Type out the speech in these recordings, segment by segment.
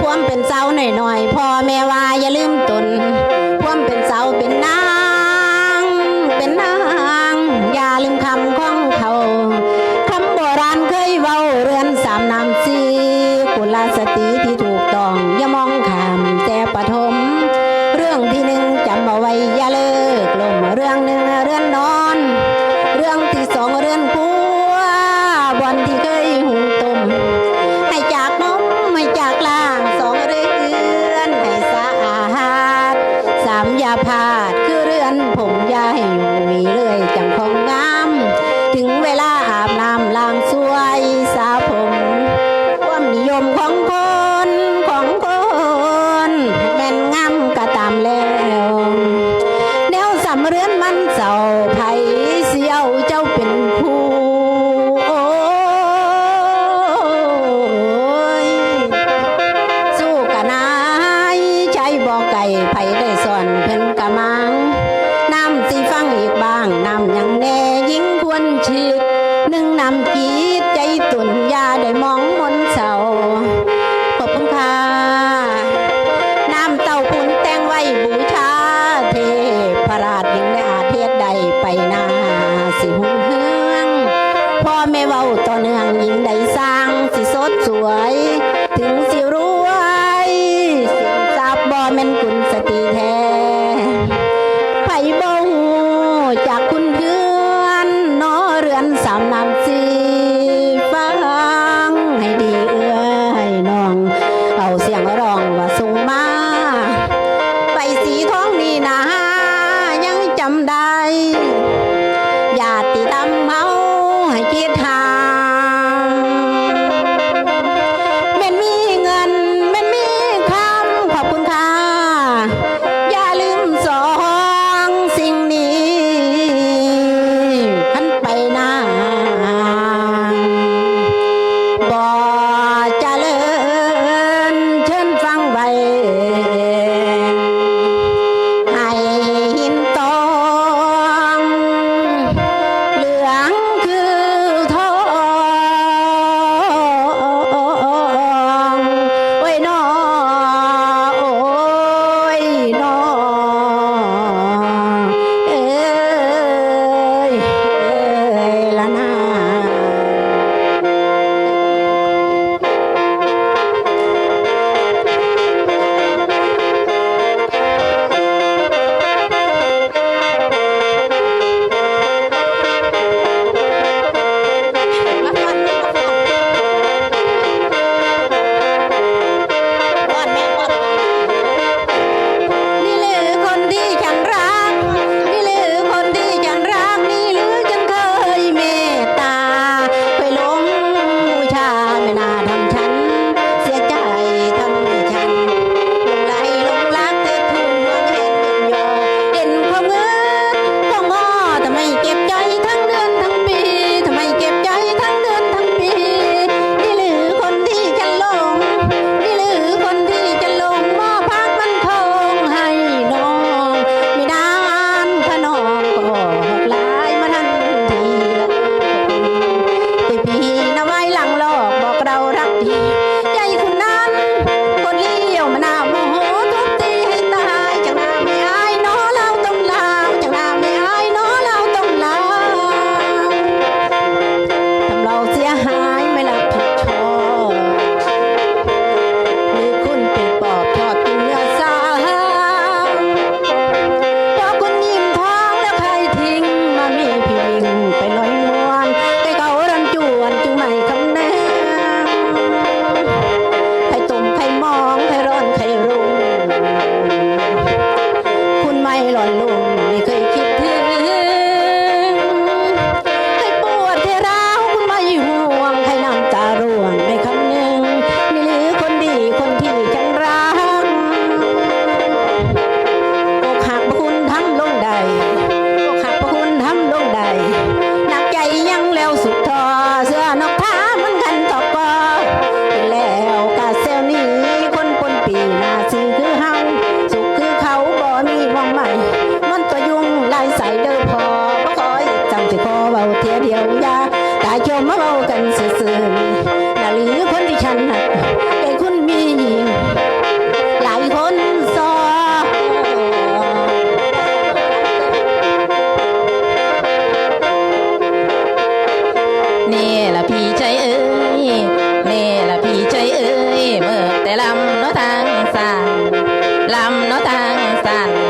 พ่วมเป็นเสาหน่อยๆพ่อแม่ว่าอย่าลืมตนพ่วมเป็นเสาเป็นนาง เป็นนาง อย่าลืมคำของเขา คำโบราณเคยเว้าเรือนสามนามสีกุลสติที่ถูกต้องอย่ามองขามแต่ปฐมเรื่องที่หนึ่งจำเอาไว้อย่าลืมาพาธคือเรือนผมยาให้อยู่มีเลื่อยจังของงาม ถึงเวลาอาบน้ำล้างสวยสาผม ความนิยมของคนของคนแม่นงามก็ตามแล้วแนวสำเรือนมันเจ้าไผเสียวเจ้าเป็นผู้สู้กันนายใจบ่ไก่ไผได้ están?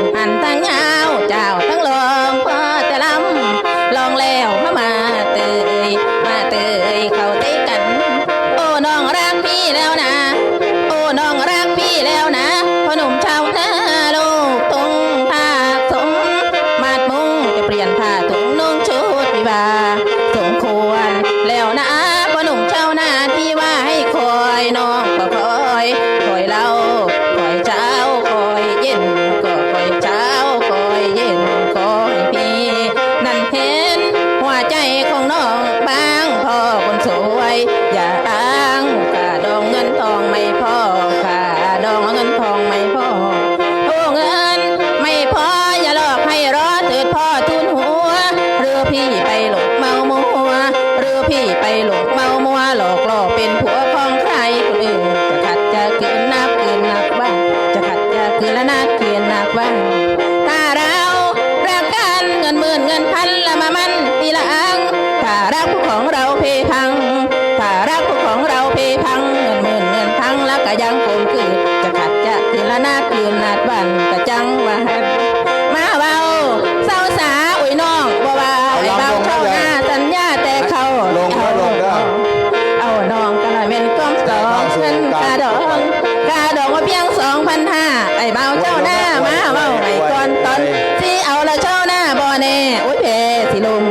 าเว้าไว้ก่อนตอนสิเอาละเช้าหน้าบ่อแน่โอ้ยเพสิลม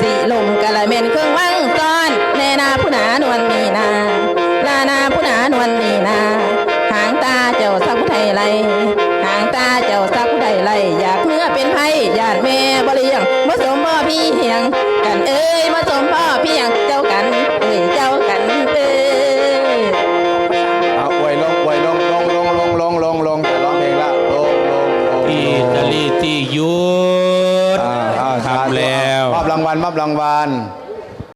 สิลมกะละเม่นเครื่องวังซ้อนแน่นาผู้หนานวลนี่นาลานาผู้หนานวลนี่นาหางตาเจ้าสักผู้ไทยไรหางตาเจ้าสักผู้ใดไรอยากเมื่อเป็นไผญาติแม่บ่เลี้ยงมาสมพ่อพี่เฮียงกันเอ้ยมาสมพ่อพี่เฮียงเจ้ากัน รับรางวั